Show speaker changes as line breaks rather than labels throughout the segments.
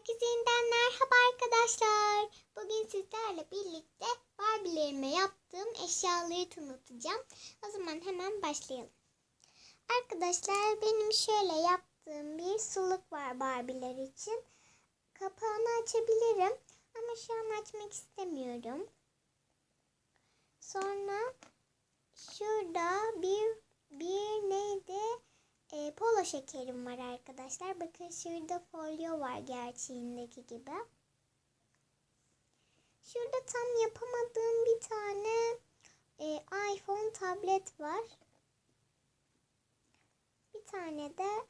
Herkese yeniden merhaba arkadaşlar. Bugün sizlerle birlikte Barbie'lerime yaptığım eşyaları tanıtacağım. O zaman hemen başlayalım. Arkadaşlar benim şöyle yaptığım bir suluk var Barbie'ler için. Kapağını açabilirim ama şu an açmak istemiyorum. Sonra şurada bir bir neydi? Polo şekerim var arkadaşlar. Bakın şurada folyo var gerçeğindeki gibi. Şurada tam yapamadığım bir tane e, iPhone tablet var. Bir tane de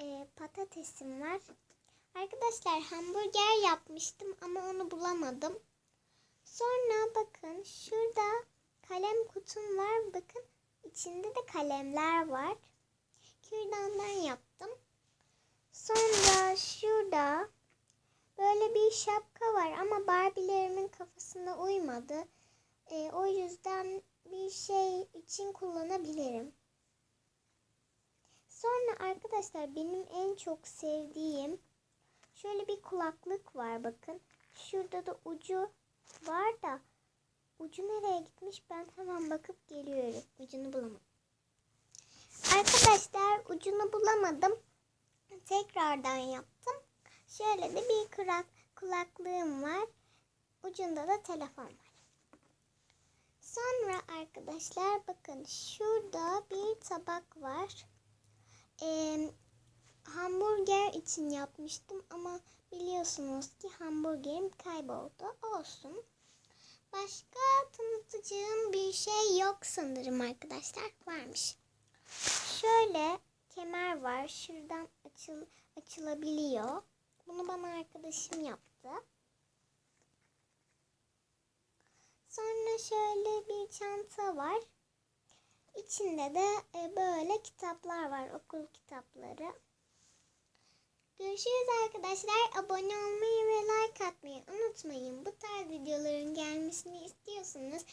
e, patatesim var. Arkadaşlar hamburger yapmıştım ama onu bulamadım. Sonra bakın şurada kalem kutum var. Bakın içinde de kalemler var kürdandan yaptım. Sonra şurada böyle bir şapka var ama Barbie'lerimin kafasına uymadı. E, o yüzden bir şey için kullanabilirim. Sonra arkadaşlar benim en çok sevdiğim şöyle bir kulaklık var bakın. Şurada da ucu var da ucu nereye gitmiş ben hemen bakıp geliyorum. Ucunu bulamadım. Arkadaşlar ucunu bulamadım. Tekrardan yaptım. Şöyle de bir kulak, kulaklığım var. Ucunda da telefon var. Sonra arkadaşlar bakın şurada bir tabak var. Ee, hamburger için yapmıştım ama biliyorsunuz ki hamburgerim kayboldu. Olsun. Başka tanıtacağım bir şey yok sanırım arkadaşlar. Varmış. Şöyle kemer var. Şuradan açıl açılabiliyor. Bunu bana arkadaşım yaptı. Sonra şöyle bir çanta var. İçinde de e, böyle kitaplar var. Okul kitapları. Görüşürüz arkadaşlar. Abone olmayı ve like atmayı unutmayın. Bu tarz videoların gelmesini istiyorsanız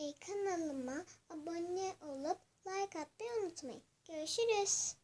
e, kanalıma abone olup like atmayı unutmayın. Görüşürüz.